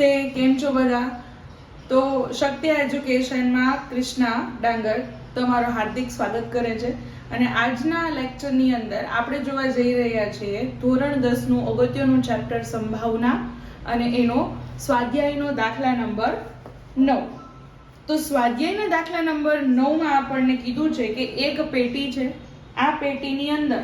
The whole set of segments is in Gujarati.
નમસ્તે, કેમ છો બધા? તો શક્તિ એજ્યુકેશનમાં કૃષ્ણા ડાંગર તમારું હાર્દિક સ્વાગત કરે છે. અને આજના લેક્ચરની અંદર આપણે જોવા જઈ રહ્યા છીએ ધોરણ દસનું અગત્યનું ચેપ્ટર સંભાવના અને એનો સ્વાધ્યાયનો દાખલા નંબર નવ. તો સ્વાધ્યાયના દાખલા નંબર નવમાં આપણને કીધું છે કે એક પેટી છે. આ પેટીની અંદર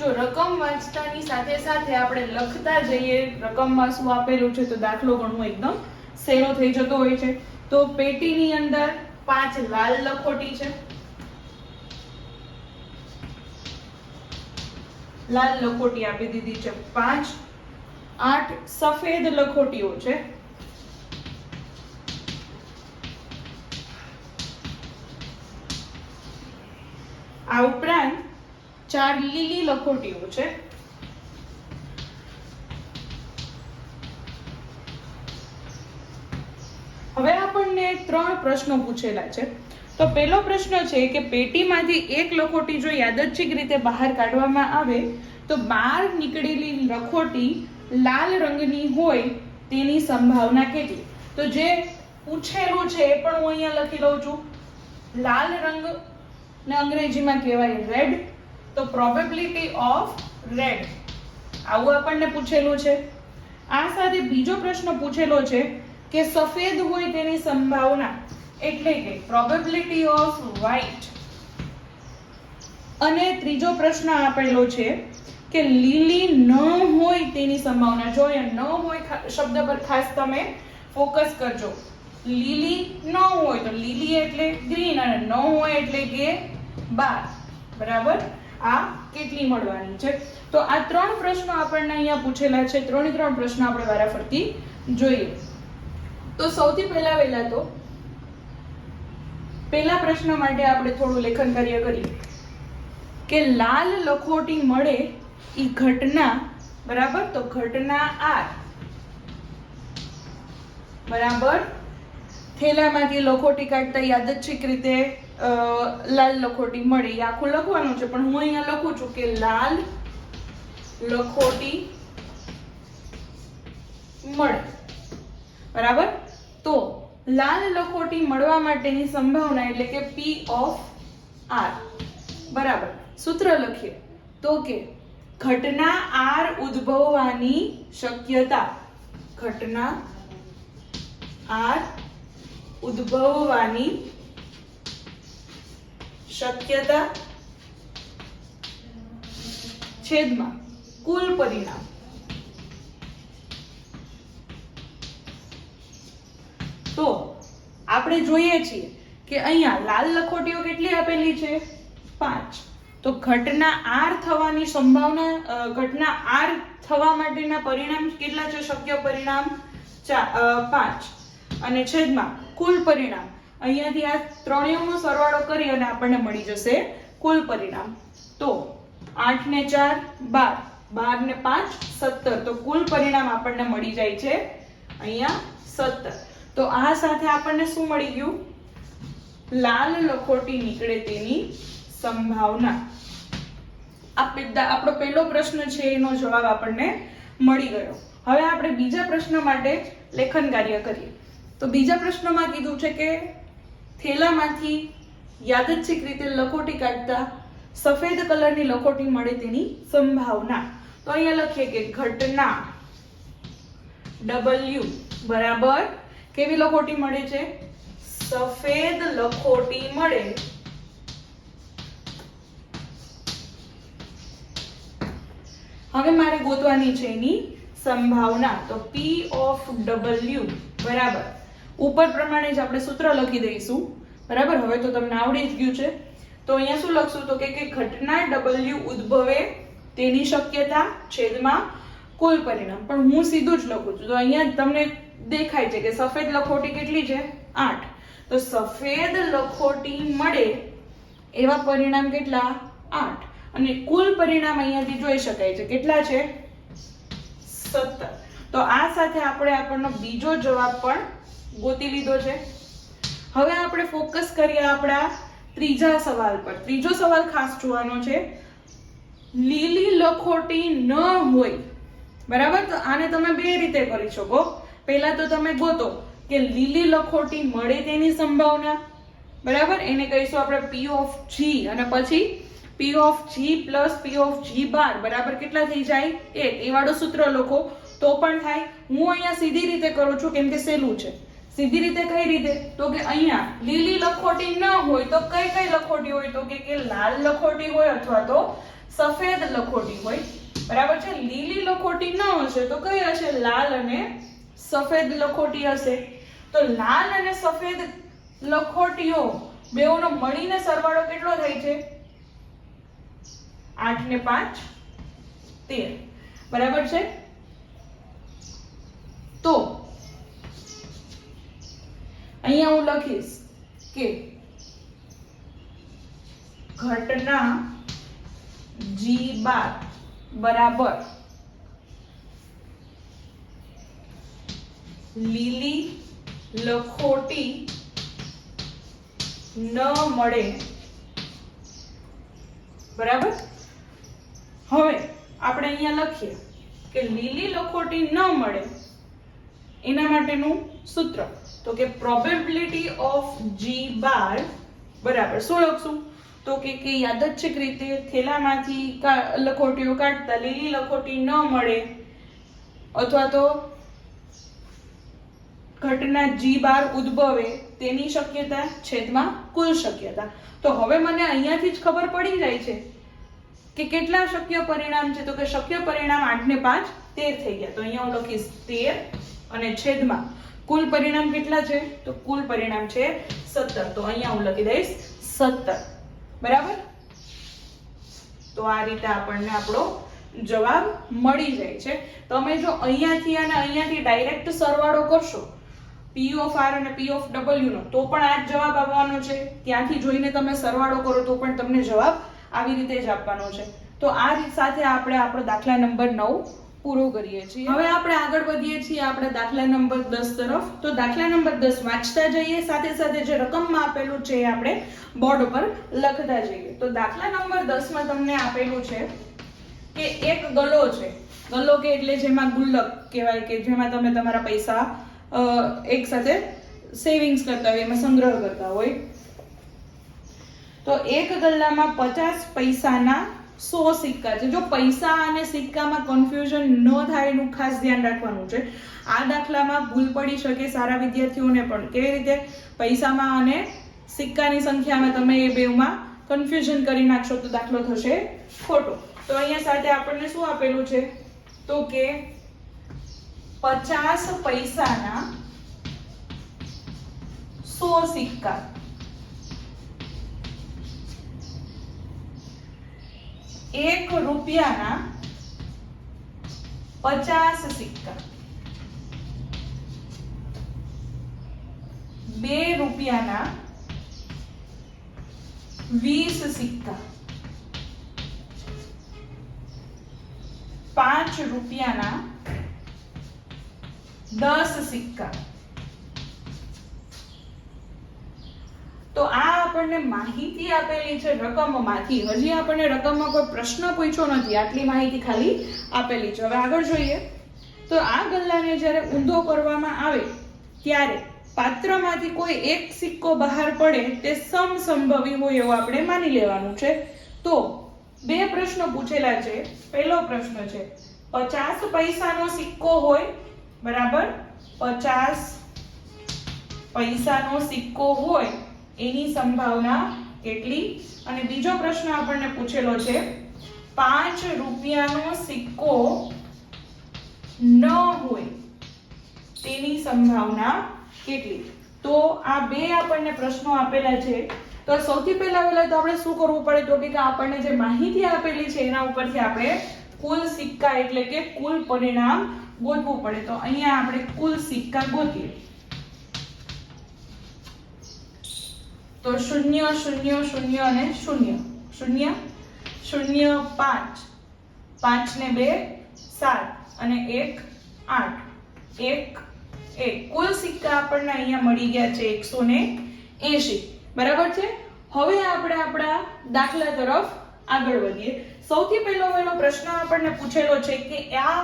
જો રકમ વાંચતાની સાથે સાથે આપણે લખતા જઈએ રકમમાં શું આપેલું છે, તો દાખલો ગણવો એકદમ સહેલો થઈ જતો હોય છે. તો પેટીની અંદર પાંચ લાલ લખોટી છે. લાલ લખોટી આપી દીધી છે પાંચ. આઠ સફેદ લખોટીઓ છે. આ ઉપરાંત ચાર લીલી લખોટીઓ છે. હવે આપણને ત્રણ પ્રશ્નો પૂછેલા છે. તો પહેલો પ્રશ્ન છે કે પેટીમાંથી એક લખોટી જો યાદચ્છિક રીતે બહાર કાઢવામાં આવે, તો બહાર નીકળેલી લખોટી લાલ રંગની હોય તેની સંભાવના કેટલી? તો જે પૂછેલું છે એ પણ હું અહીંયા લખી લઉં છું. લાલ રંગ ને અંગ્રેજીમાં કહેવાય રેડ તો પ્રોબેબિલિટી ઓફ રેડ આવું આપણને પૂછેલું છે. આ સાથે બીજો પ્રશ્ન પૂછેલો છે કે સફેદ હોય તેની સંભાવના એટલે કે પ્રોબેબિલિટી ઓફ વ્હાઈટ અને ત્રીજો પ્રશ્ન આપેલો છે કે લીલી ન હોય તેની સંભાવના. જો ન હોય શબ્દ પર ખાસ તમે ફોકસ કરજો. લીલી ન હોય તો લીલી એટલે ગ્રીન અને ન હોય એટલે કે બાર. બરાબર? આ કેટલી મળવાની છે? તો આ ત્રણ પ્રશ્નો આપણને અહીંયા પૂછેલા છે. ત્રણે ત્રણ પ્રશ્નો આપણે વારાફરતી જોઈએ. તો સૌથી પહેલા વહેલા તો પહેલા પ્રશ્ન માટે આપણે થોડું લેખન કાર્ય કરીએ. કે લાલ લખોટી મળે એ ઘટના, બરાબર? તો ઘટના આર. બરાબર? થેલામાંથી લખોટી કાઢતા યાદચ્છિક રીતે લાલ લખોટી મળી. આખું લખવાનું છે, પણ હું અહીંયા લખું છું કે લાલ લખોટી મળે. બરાબર? તો લાલ લખોટી મળવા માટેની સંભાવના એટલે કે પી ઓફ આર બરાબર. સૂત્ર લખીએ. તો કે ઘટના આર ઉદ્ભવવાની શક્યતા. ઘટના આર ઉદ્ભવવાની શક્યતા છેદમાં કુલ પરિણામ. તો આપણે જોઈએ છીએ કે અહીંયા લાલ લખોટીઓ કેટલી આપેલી છે? પાંચ. તો ઘટના આર થવાની સંભાવના ઘટના આર થવા માટેના પરિણામ કેટલા છે? શક્ય પરિણામ પાંચ. અને છેદમાં કુલ પરિણામ. અહીંયાથી આ ત્રણેયનો સરવાળો કરી અને આપણને મળી જશે કુલ પરિણામ. તો આઠ ને ચાર, બાર. બાર ને પાંચ, સત્તર. તો કુલ પરિણામ આપણને મળી જાય છે અહીંયા સત્તર. તો આ સાથે આપણને શું મળી ગયું? લાલ લખોટી નીકળે તેની સંભાવના. આ આપણો પહેલો પ્રશ્ન છે, એનો જવાબ આપણને મળી ગયો. હવે આપણે બીજા પ્રશ્ન માટે લેખન કાર્ય કરીએ. તો બીજા પ્રશ્નમાં કીધું છે કે થેલામાંથી યાદચ્છિક રીતે લખોટી કાઢતા સફેદ કલરની લખોટી મળે તેની સંભાવના. તો અહીંયા લખીએ કે ઘટના ડબલ્યુ બરાબર કેવી લખોટી મળે છે? સફેદ લખોટી મળે. હવે મારે ગોતવાની છે એની સંભાવના. તો પી ઓફ ડબલ્યુ બરાબર. ઉપર પ્રમાણે જ આપણે સૂત્ર લખી દઈશું. બરાબર? હવે તો તમને આવડી જ ગયું છે. તો અહીંયા શું લખશું? તો કે ઘટના ડબલ્યુ ઉદ્ભવે તેની શક્યતા છેદમાં કુલ પરિણામ. પણ હું સીધું જ લખું છું. તો અહીંયા તમને દેખાય છે કે સફેદ લખોટી કેટલી છે? આઠ. તો સફેદ લખોટી મળે એવા પરિણામ કેટલા? આઠ. અને કુલ પરિણામ અહીંયાથી જોઈ શકાય છે. કેટલા છે? સત્તર. તો આ સાથે આપણે આપણનો બીજો જવાબ પણ ગોતી લીધો છે. હવે આપણે ફોકસ કરીએ આપણા ત્રીજા સવાલ પર. ત્રીજો સવાલ ખાસ જોવાનો છે. લીલી લખોટી ન હોય. બરાબર? તો આને તમે બે રીતે કરી શકો. પહેલા તો તમે ગોતો કે લીલી લખોટી મળે તેની સંભાવના. બરાબર? એને કહીશું આપણે પી ઓફ જી અને પછી P of G plus P of G બાર બરાબર? કેટલા થઈ જાય? એક. એ વાળું સૂત્ર લખો. તો પણ થાય. હું અહીંયા સીધી રીતે કરું છું કેમ કે સહેલું છે. સીધી રીતે કઈ રીતે? તો કે અહીંયા લીલી લખોટી ન હોય તો કઈ કઈ લખોટી હોય? તો કે કે લાલ લખોટી હોય અથવા તો સફેદ લખોટી હોય. બરાબર છે? લીલી લખોટી ન હશે તો કઈ હશે? લાલ અને સફેદ લખોટી હશે. તો લાલ અને સફેદ લખોટીઓ બેઓનો મળીને સરવાળો કેટલો થાય છે? આઠ ને પાંચ, તેર. બરાબર છે? તો અહીંયા હું લખીશ કે ઘટના જી બાર બરાબર લીલી લખોટી ન મળે. બરાબર? હવે આપણે અહીંયા લખીએ કે લીલી લખોટી ન મળે. એના માટેનું સૂત્ર. તો કે પ્રોબેબિલિટી ઓફ જી બાર બરાબર શું લખશું તો કે કે યાદચ્છિક રીતે થેલામાંથી લખોટીઓ કાઢતા લીલી લખોટી ન મળે. અથવા તો ઘટના જી બાર ઉદ્ભવે તેની શક્યતા છેદમાં કુલ શક્યતા. તો હવે મને અહીંયાથી જ ખબર પડી જાય છે કે કેટલા શક્ય પરિણામ છે. તો કે શક્ય પરિણામ આઠ ને પાંચ તેર થઈ ગયા. તો અહીંયા હું લખીશ તેર અને છેદમાં. કુલ પરિણામ કેટલા છે? તો કુલ પરિણામ છે સત્તર. તો અહીંયા હું લખી દઈશ સત્તર. બરાબર? તો આ રીતે આપણને આપણો જવાબ મળી જાય છે. તમે જો અહીંયાથી અને અહીંયાથી ડાયરેક્ટ સરવાળો કરશો પી ઓફ આર અને પી ઓફ ડબલ્યુ નો, તો પણ આ જ જવાબ આવવાનો છે. ત્યાંથી જોઈને તમે સરવાળો કરો તો પણ તમને જવાબ આવી રીતે જ આપવાનો છે. તો આ સાથે આપણે આપણો દાખલા નંબર નવ પૂરો કરીએ છીએ. હવે આપણે આગળ વધીએ છીએ આપણે દાખલા નંબર દસ તરફ. તો દાખલા નંબર દસ વાંચતા જઈએ, સાથે સાથે જે રકમમાં આપેલું છે એ આપણે બોર્ડ ઉપર લખતા જઈએ. તો દાખલા નંબર દસમાં તમને આપેલું છે કે એક ગલો છે. ગલો કે એટલે જેમાં ગુલ્લક કહેવાય કે જેમાં તમે તમારા પૈસા એક સાથે સેવિંગ્સ કરતા હોય, એમાં સંગ્રહ કરતા હોય. તો એક ગલ્લામાં પચાસ પૈસાના સો સિક્કા છે. જો પૈસા અને સિક્કામાં કન્ફ્યુઝન ન થાય એનું ખાસ ધ્યાન રાખવાનું છે. આ દાખલામાં ભૂલ પડી શકે સારા વિદ્યાર્થીઓને પણ. કેવી રીતે? પૈસામાં અને સિક્કાની સંખ્યામાં તમે એ બેમાં કન્ફ્યુઝન કરી નાખશો તો દાખલો થશે ખોટો. તો અહીંયા સાથે આપણને શું આપેલું છે? તો કે પચાસ પૈસાના સો સિક્કા. એક રૂપિયાના પચાસ સિક્કા બે રૂપિયાના વીસ સિક્કા પાંચ રૂપિયાના દસ સિક્કા તો આ આપણને માહિતી આપેલી છે રકમમાંથી. હજી આપણને રકમમાં કોઈ પ્રશ્ન પૂછ્યો નથી, આટલી માહિતી ખાલી આપેલી છે. હવે આગળ જોઈએ. તો આ ગલ્લાને જ્યારે ઊંધો કરવામાં આવે, ત્યારે પાત્રમાંથી કોઈ એક સિક્કો બહાર પડે, તે સમસંભવી હોય એવું આપણે માની લેવાનું છે. તો બે પ્રશ્નો પૂછેલા છે. પહેલો પ્રશ્ન છે, પચાસ પૈસાનો સિક્કો હોય, બરાબર? પચાસ પૈસાનો સિક્કો હોય એની સંભાવના કેટલી? અને બીજો પ્રશ્ન આપણને પૂછેલો છે, પાંચ રૂપિયાનો સિક્કો ન હોય તેની સંભાવના કેટલી? તો આ બે આપણને પ્રશ્નો આપેલા છે. તો સૌથી પહેલા પહેલા તો આપણે શું કરવું પડે? તો કે આપણને જે માહિતી આપેલી છે, એના ઉપરથી આપણે કુલ સિક્કા એટલે કે કુલ પરિણામ ગોતવું પડે. તો અહીંયા આપણે કુલ સિક્કા ગોતીએ. તો શૂન્ય શૂન્ય શૂન્ય અને શૂન્ય. શૂન્ય શૂન્ય, પાંચ. પાંચ ને બે, સાત. અને એક, આઠ. એક એક. કુલ સિક્કા આપણને અહીંયા મળી ગયા છે એકસો ને એંશી. બરાબર છે? હવે આપણે આપણા દાખલા તરફ આગળ વધીએ. સૌથી પહેલો મેલો પ્રશ્ન આપણને પૂછેલો છે કે આ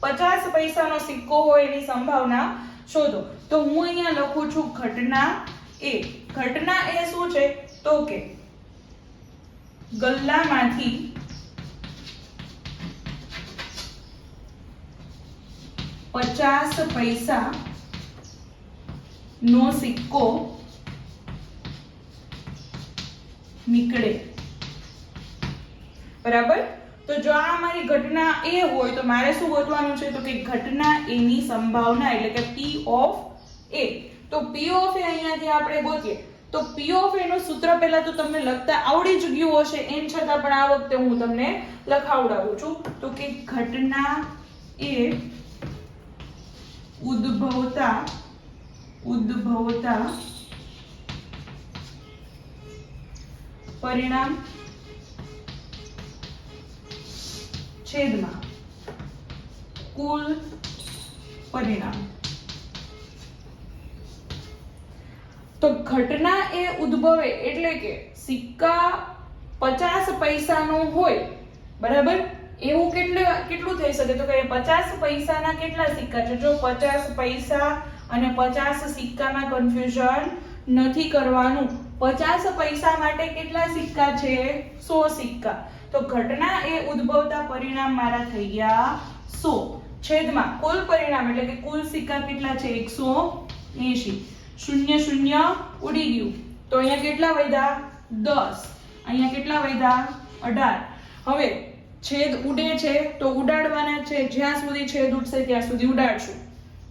પચાસ પૈસાનો સિક્કો હોય એની સંભાવના શોધો. તો હું અહીંયા લખું છું ઘટના એ ઘટના એ શું છે? તો કે ગલ્લામાંથી પચાસ પૈસા નો સિક્કો નીકળે. બરાબર? તો જો આ મારી ઘટના એ હોય, તો મારે શું ગોતવાનું છે? તો કે ઘટના એની સંભાવના, એટલે કે પી ઓફ A. તો P ઓફ A અહીંયાથી આપણે ગોતીએ. તો P ઓફ A નું સૂત્ર પહેલા તો તમને લખતા આવડી જ ગયું હશે, એમ છતાં પણ આ વખતે હું તમને લખાવડાવું છું. તો કે ઘટના એ ઉદ્ભવતા ઉદ્ભવતા પરિણામ છેદમાં કુલ પરિણામ. તો ઘટના એ ઉદ્ભવે એટલે કે સિક્કા પચાસ પૈસાનો હોય, બરાબર? એવું કેટલે કેટલું થઈ શકે? તો કે પચાસ પૈસાના કેટલા સિક્કા છે? જો પચાસ પૈસા અને પચાસ સિક્કામાં કન્ફ્યુઝન નથી કરવાનું, પચાસ પૈસા માટે કેટલા સિક્કા છે? સો સિક્કા. તો ઘટના એ ઉદ્ભવતા પરિણામ મારા થઈ ગયા સો. છેદમાં કુલ પરિણામ એટલે કે કુલ સિક્કા કેટલા છે? એકસો એંશી. શૂન્ય શૂન્ય ઉડી ગયું. તો અહીંયા કેટલા વૈધા દસ. અહીંયા કેટલા વૈધા અઢાર. હવે છેદ ઉડે છે તો ઉડાડવાના છે. જ્યાં સુધી છેદ ઉડશે ત્યાં સુધી ઉડાડશું.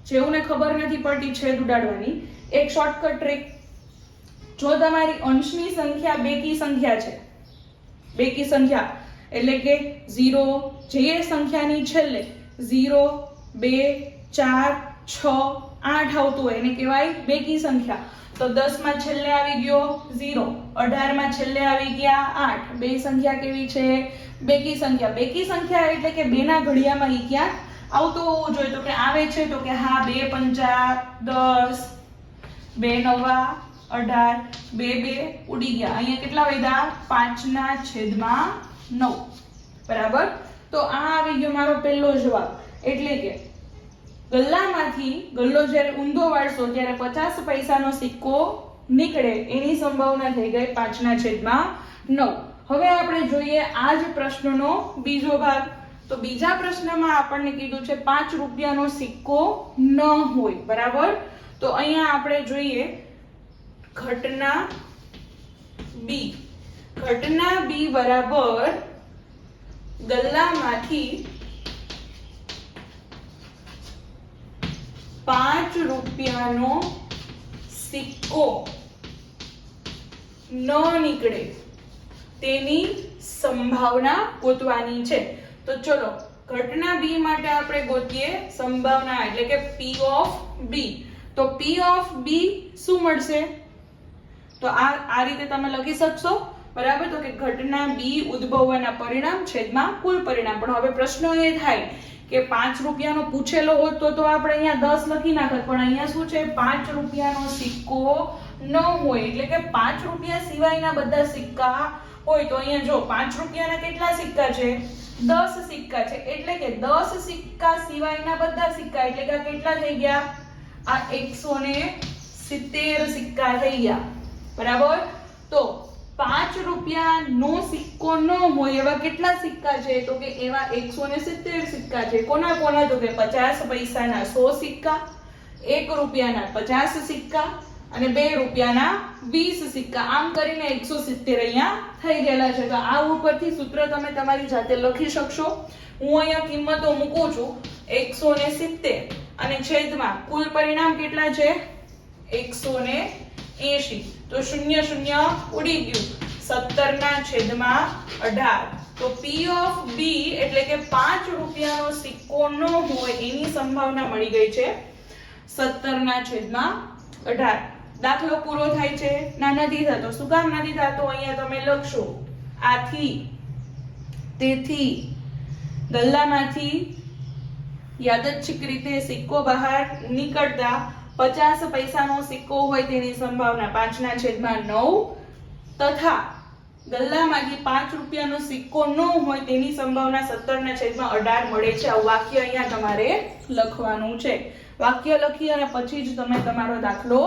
જેઓને ખબર નથી પડતી છેદ ઉડાડવાની, એક શોર્ટકટ ટ્રીક જો તમારી અંશની સંખ્યા બેકી સંખ્યા છે, બેકી સંખ્યા, એટલે કે ઝીરો જે સંખ્યાની છેલ્લે 0 2 4 6 8 આવતું હોય એને કહેવાય બેકી સંખ્યા. તો 10 માં છેલ્લે આવી ગયો 0 18 માં છેલ્લે આવી ગયા આઠ. બે સંખ્યા કેવી છે? બેકી સંખ્યા. બેકી સંખ્યા એટલે કે બેના ઘડિયામાં ઈ ક્યાંક આવતું હોવું જોઈએ. તો કે આવે છે તો કે હા, બે પંચા દસ, બે નવા, અઢાર, બે બે ઉડી ગયા. અહીંયા કેટલા વધ્યા? પાંચના છેદમાં નવ. બરાબર? તો આ આવી ગયો મારો પહેલો જવાબ. એટલે કે ગલ્લામાંથી ગલ્લો જ્યારે ઊંધો વાળશો, ત્યારે પચાસ પૈસાનો સિક્કો નીકળે એની સંભાવના થઈ ગઈ પાંચના છેદમાં નવ. હવે આપણે જોઈએ આ જ પ્રશ્નનો બીજો ભાગ. તો બીજા પ્રશ્નમાં આપણને કીધું છે પાંચ રૂપિયાનો સિક્કો ન હોય, બરાબર? તો અહીંયા આપણે જોઈએ ઘટના બી ઘટના બી બરાબર ગલ્લામાંથી પાંચ રૂપિયાનો સિક્કો ન નીકળે. તેની સંભાવના ગોતવાની છે. તો ચલો, ઘટના બી માટે આપણે ગોતીએ સંભાવના, એટલે કે પી ઓફ બી તો પી ઓફ બી શું મળશે? તો આ આ રીતે તમે લખી શકશો. બરાબર? તો કે ઘટના બી ઉદ્ભવવાના પરિણામ છેદમાં કુલ પરિણામ. પણ હવે પ્રશ્ન એ થાય કે પાંચ રૂપિયાનો પૂછેલો હોત તો તો આપણે અહીંયા દસ લખી નાખત પણ અહીંયા શું છે? પાંચ રૂપિયાનો સિક્કો ન હોય. એટલે કે પાંચ રૂપિયા સિવાયના બધા સિક્કા હોય તો અહીંયા જો, પાંચ રૂપિયાના કેટલા સિક્કા છે? દસ સિક્કા છે. એટલે કે દસ સિક્કા સિવાયના બધા સિક્કા. એટલે કે કેટલા થઈ ગયા? આ એકસો ને સિત્તેર સિક્કા થઈ ગયા. બરાબર? તો પાંચ રૂપિયા નો સિક્કો ન હોય, એવા કેટલા સિક્કા છે? તો કે એવા એકસો ને સિત્તેર સિક્કા છે. કોના કોના? તો કે પચાસ પૈસાના સો સિક્કા, એક રૂપિયાના પચાસ સિક્કા અને બે રૂપિયાના વીસ સિક્કા. આમ કરીને એકસો સિત્તેર અહીંયા થઈ ગયેલા છે. તો આ ઉપરથી સૂત્ર તમે તમારી જાતે લખી શકશો. હું અહીંયા કિંમતો મૂકું છું. એકસો ને સિત્તેર. અને છેદમાં કુલ પરિણામ કેટલા છે? એકસો ને એંશી. તો શૂન્ય શૂન્ય ઉડી ગયું. સત્તર ના છેદમાં અઢાર. તો પી ઓફ બી એટલે કે પાંચ રૂપિયાનો સિક્કો ન હોય એની સંભાવના મળી ગઈ છે સત્તર ના છેદમાં અઢાર. દાખલો પૂરો થાય છે. ના નથી થતો શું કામ નથી થતો અહીંયા તમે લખશો. આથી, તેથી ગલ્લામાંથી યાદચ્છિક રીતે સિક્કો બહાર નીકળતા પચાસ પૈસાનો સિક્કો હોય તેની સંભાવના પાંચના છેદમાં નવ તથા ગલ્લામાંથી પાંચ રૂપિયાનો સિક્કો ન હોય તેની સંભાવના સત્તરના છેદમાં અઢાર મળે છે. આ વાક્ય અહીંયા તમારે લખવાનું છે. વાક્ય લખી અને પછી જ તમે તમારો દાખલો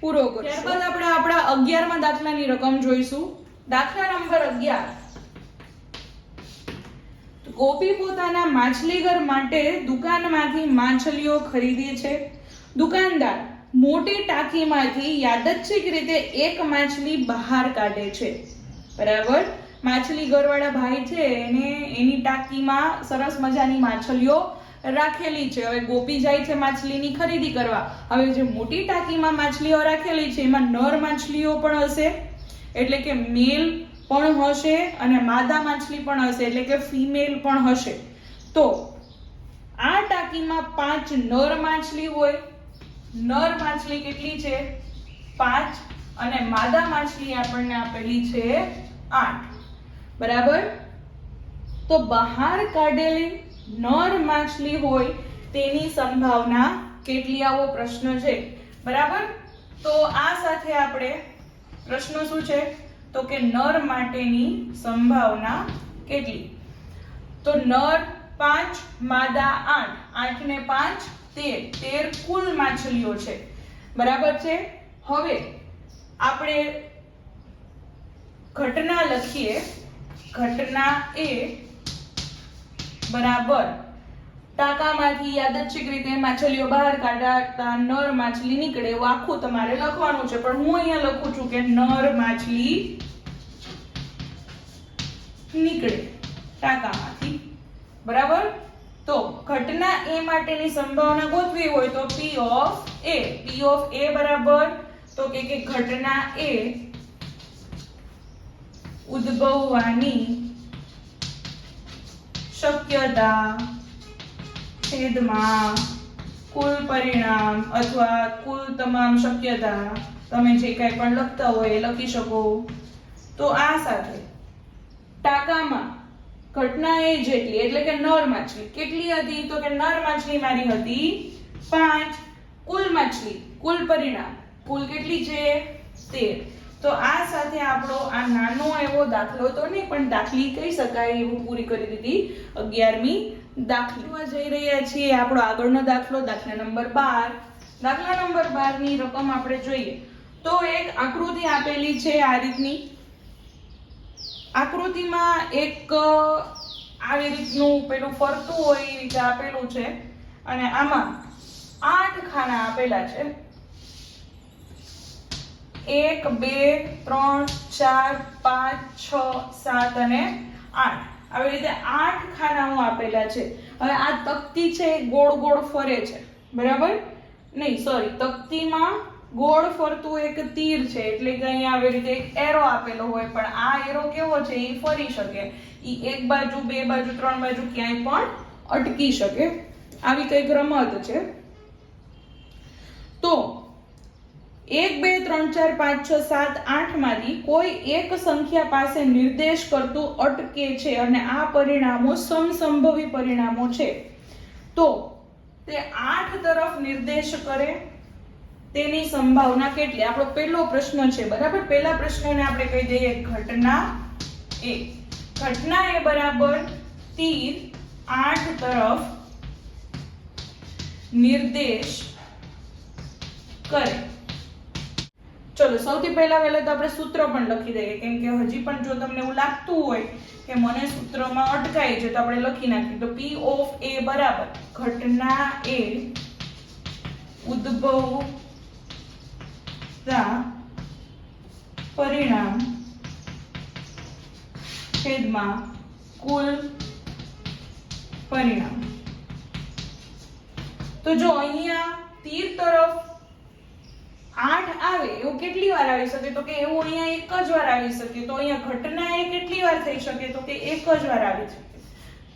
પૂરો કરો ત્યારબાદ આપણે આપણા અગિયારમાં દાખલાની રકમ જોઈશું. દાખલા નંબર અગિયાર. ગોપી પોતાના માછલીઘર માટે દુકાનમાંથી માછલીઓ ખરીદે છે. દુકાનદાર મોટી ટાંકીમાંથી યાદચ્છિક રીતે એક માછલી બહાર કાઢે છે. બરાબર? માછલી ઘરવાળા ભાઈ છે, એને એની ટાંકીમાં સરસ મજાની માછલીઓ રાખેલી છે. હવે ગોપી જાય છે માછલીની ખરીદી કરવા. હવે જે મોટી ટાંકીમાં માછલીઓ રાખેલી છે, એમાં નર માછલીઓ પણ હશે. એટલે કે મેલ પણ હશે અને માદા માછલી પણ હશે. એટલે કે ફિમેલ પણ હશે. તો આ ટાંકીમાં પાંચ નર માછલી હોય નર માછલી કેટલી છે? પાંચ. અને માદા માછલી આપણને આપેલી છે આઠ. બરાબર? તો બહાર કાઢેલી નર માછલી હોય તેની સંભાવના કેટલી? આવો પ્રશ્ન છે. બરાબર? તો આ સાથે આપણે પ્રશ્ન શું છે? તો કે નર માટેની સંભાવના કેટલી? તો નર પાંચ, માદા આઠ. આઠ ને પાંચ તેર. કુલ માછલીઓ છે. બરાબર છે? હવે આપણે ઘટના લખીએ. ઘટના એ બરાબર ટાંકામાંથી યાદચ્છિક રીતે માછલીઓ બહાર કાઢતા નર માછલી નીકળે એવું આખું તમારે લખવાનું છે. પણ હું અહીંયા લખું છું કે નર માછલી નીકળે ટાંકામાંથી. બરાબર? તો ઘટના એ માટેની સંભાવના ગોતવી હોય તો પી ઓફ એ પી ઓફ એ બરાબર. તો કે કે ઘટના એ ઉદ્ભવવાની શક્યતા છેદમાં કુલ પરિણામ અથવા કુલ તમામ શક્યતા તમે જે કાંઈ પણ લખતા હોય એ લખી શકો. તો આ સાથે ટાંકામાં ઘટના એ જેટલી, એટલે કે નર માછલી. કેટલી હતી? તો કે નર માછલી મારી હતી પાંચ. કુલ માછલી, કુલ પરિણામ. કુલ કેટલી છે? તેર. તો આ સાથે આપણો આ નાનો એવો દાખલો તો નહીં પણ દાખલી કહી શકાય એવું પૂરી કરી દીધી. અગિયારમી દાખલમાં જઈ રહ્યા છીએ. આપણો આગળનો દાખલો, દાખલા નંબર બાર. દાખલા નંબર બારની રકમ આપણે જોઈએ. તો એક આકૃતિ આપેલી છે આ રીતની. આકૃતિમાં એક આવી રીતનું પેલું ફરતું હોય એ રીતે આપેલું છે. અને આમાં આઠ ખાના આપેલા છે. એક, બે, ત્રણ, ચાર, પાંચ, છ, સાત અને આઠ. આવી રીતે આઠ ખાનાઓ આપેલા છે. હવે આ તકતી છે ગોળ ગોળ ફરે છે. બરાબર? નહીં સોરી તકતીમાં ગોળ ફરતું એક તીર છે, એટલે કે અહીંયા આવી રીતે એક એરો આપેલો હોય, પણ આ એરો કેવો છે, એ ફરી શકે. એ એક બાજુ, બે બાજુ, ત્રણ બાજુ ક્યાંય પણ અટકી શકે. આવી કંઈક રમત છે. તો, એક, બે, ત્રણ, ચાર, પાંચ, છ, સાત, આઠમાંથી કોઈ એક સંખ્યા પાસે નિર્દેશ કરતું અટકે છે અને આ પરિણામો સમસંભવી પરિણામો છે. તો, તે આઠ તરફ નિર્દેશ કરે. તેની સંભાવના કેટલી? આપણો પહેલો પ્રશ્ન છે, બરાબર? પહેલા પ્રશ્નને આપણે કહી દઈએ ઘટના એ. ઘટના એ બરાબર તીર આઠ તરફ નિર્દેશ કરે. ચલો, સૌથી પહેલા વહેલા તો આપણે સૂત્ર પણ લખી દઈએ, કેમ કે હજી પણ જો તમને એવું લાગતું હોય કે મને સૂત્રમાં અટકાય છે, તો આપણે લખી નાખીએ. તો પી ઓફ એ બરાબર. ઘટના એ ઉદ્ભવતા પરિણામ છેદમાં કુલ પરિણામ તો જો અહીંયા તીર તરફ આઠ આવે એવું કેટલી વાર આવી શકે તો કે એવું અહીંયા એક જ વાર આવી શકે તો અહીંયા ઘટના એ કેટલી વાર થઈ શકે તો કે એક જ વાર આવી શકે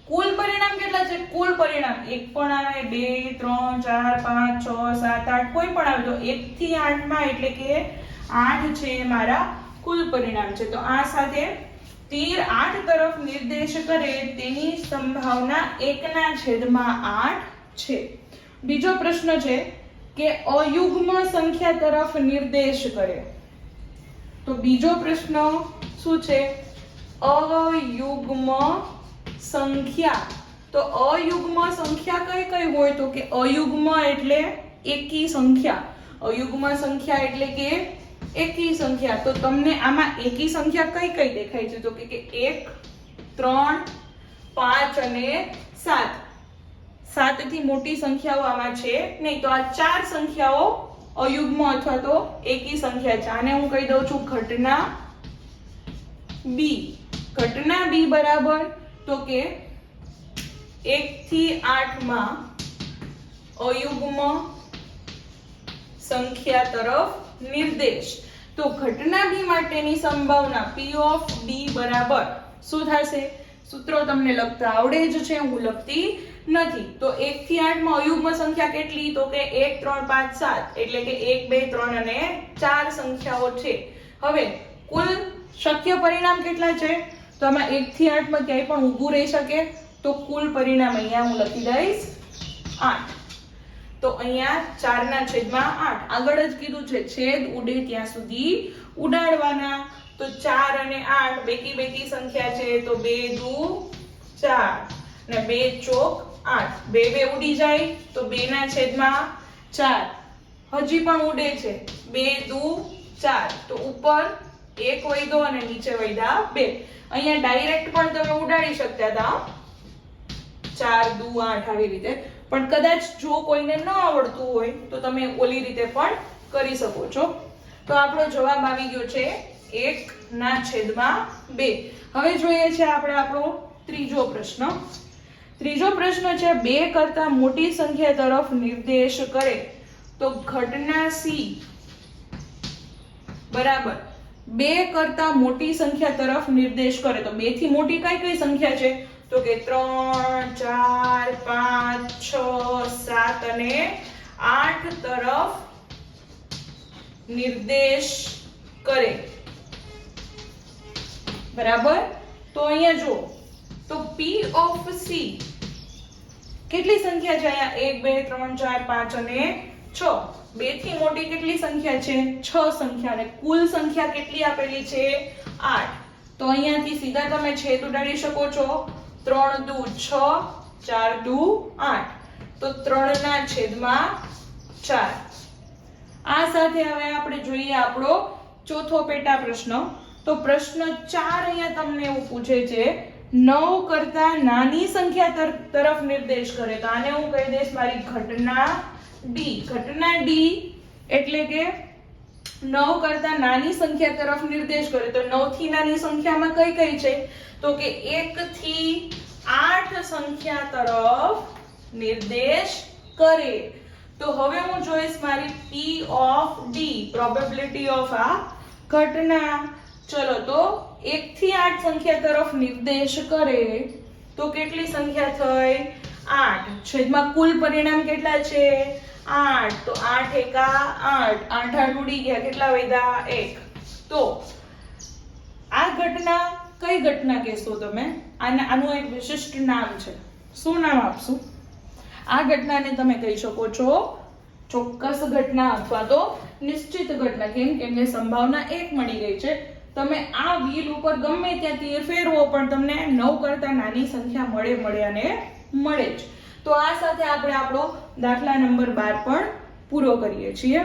કુલ પરિણામ કેટલા છે? કુલ પરિણામ એક પણ આવે, બે, ત્રણ, ચાર, પાંચ, છ, સાત, આઠ, કોઈ પણ આવે. તો એક થી આઠમાં એટલે કે આઠ છે મારા કુલ પરિણામ છે. તો આ સાથે તીર આઠ તરફ નિર્દેશ કરે તેની સંભાવના એકના છેદમાં આઠ છે. બીજો પ્રશ્ન છે કે અયુગ્મ સંખ્યા તરફ નિર્દેશ કરે. તો બીજો પ્રશ્ન શું છે? અયુગ્મ સંખ્યા. તો અયુગ્મ સંખ્યા કઈ કઈ હોય તો કે અયુગ્મ એટલે એકી સંખ્યા. અયુગ્મ સંખ્યા એટલે કે એકી સંખ્યા. તો તમને આમાં એકી સંખ્યા કઈ કઈ દેખાય છે? તો કે એક, ત્રણ, પાંચ અને સાત. સાતથી મોટી સંખ્યાઓ આમાં છે નહીં તો આ ચાર સંખ્યાઓ અયુગ્મ અથવા તો એકી સંખ્યા છે. આને હું કહી દઉં છું ઘટના બી. ઘટના બી બરાબર તો કે એક થી આઠમાં અયુગ્મ સંખ્યા તરફ નિર્દેશ. તો ઘટના બી માટેની સંભાવના પી ઓફ બી બરાબર શું થશે? સૂત્રો તમને લખતા આવડે જ છે, હું લખતી નથી. તો એક થી આઠમાં અયુગ્મ સંખ્યા કેટલી? તો કે એક, ત્રણ, પાંચ, સાત. એટલે કે એક, બે, ત્રણ અને ચાર સંખ્યાઓ છે. હવે કુલ શક્ય પરિણામ કેટલા છે? તો આમાં એક થી આઠમાં ક્યાંય પણ ઊભું રહી શકે, તો કુલ પરિણામ અહીંયા હું લખી દઈશ આઠ. તો અહીંયા ચારના છેદમાં આઠ. આગળ જ કીધું છે છેદ ઉડે ત્યાં સુધી ઉડાડવાના. તો ચાર અને આઠ, બેકી બેકી સંખ્યા છે, તો બે દુ ચાર. ને બે ચોક આઠ. બે બે ઉડી જાય, તો બે ના છેદમાં ચાર. હજી પણ ઉડે છે. બે દુ ચાર. તો ઉપર એક વૈધો અને નીચે વૈધા બે. અહીંયા ડાયરેક્ટ પણ તમે ઉડાડી શકતા હતા. ચાર, દુ, આઠ આવી રીતે. પણ કદાચ જો કોઈને ન આવડતું હોય, તો તમે ઓલી રીતે પણ કરી શકો છો. તો આપણો જવાબ આવી ગયો છે એક ના છેદમાં બે. હવે જોઈએ છે આપણે આપણો ત્રીજો પ્રશ્ન. ત્રીજો પ્રશ્ન છે બે કરતા મોટી સંખ્યા તરફ નિર્દેશ કરે તો ઘટના સી. બરાબર. બે કરતા મોટી સંખ્યા તરફ નિર્દેશ કરે. તો બેથી મોટી કઈ કઈ સંખ્યા છે? તો કે ત્રણ, ચાર, પાંચ, છ, સાત અને આઠ તરફ નિર્દેશ કરે. બરાબર? તો અહીંયા જુઓ. તો પી ઓફ સી કેટલી સંખ્યા છે અહીંયા? એક, બે, ત્રણ, ચાર, પાંચ અને છ. બેથી મોટી કેટલી સંખ્યા છે? છ સંખ્યા અને કુલ સંખ્યા કેટલી આપેલી છે? આઠ. તો અહીંયાથી સીધા તમે છેદ ઉડાડી શકો છો. ત્રણ દુ છ, ચાર દુ આઠ. તો ત્રણ ના છેદમાં ચાર. આ સાથે હવે આપણે જોઈએ આપણો ચોથો પેટા પ્રશ્ન. તો પ્રશ્ન ચાર અહીંયા તમને એવું પૂછે છે, નવ કરતા નાની સંખ્યા તરફ નિર્દેશ કરે. તો આને હું કહી દઈશ, મારી ઘટના ડી ઘટના ડી એટલે કે નવ કરતા નાની સંખ્યા તરફ નિર્દેશ કરે. તો નવથી નાની સંખ્યામાં કઈ કઈ છે? તો કે એક થી આઠ સંખ્યા તરફ નિર્દેશ કરે. તો હવે હું જોઈશ મારી P of D probability of આ ઘટના. ચલો, તો એક થી આઠ સંખ્યા તરફ નિર્દેશ કરે. તો કેટલી સંખ્યા થઈ? આઠ. છેદમાં કુલ પરિણામ કેટલા છે? આઠ. તો આઠ એકા આઠ. આઠ આઠ ઉડી ગયા. કેટલા વધ્યા એક. તો આ ઘટના કઈ ઘટના કહેશો તમે? આને આનું એક વિશિષ્ટ નામ છે. શું નામ આપશું? આ ઘટનાને તમે કહી શકો છો ચોક્કસ ઘટના અથવા તો નિશ્ચિત ઘટના. કેમ કે એમને સંભાવના એક મળી ગઈ છે. તમે આ વ્હીલ ઉપર ગમે ત્યાં તીર ફેરવો, પણ તમને નવ કરતા નાની સંખ્યા મળે મળે અને મળે જ. તો આ સાથે આપણે આપણો દાખલા નંબર બાર પણ પૂરો કરીએ છીએ.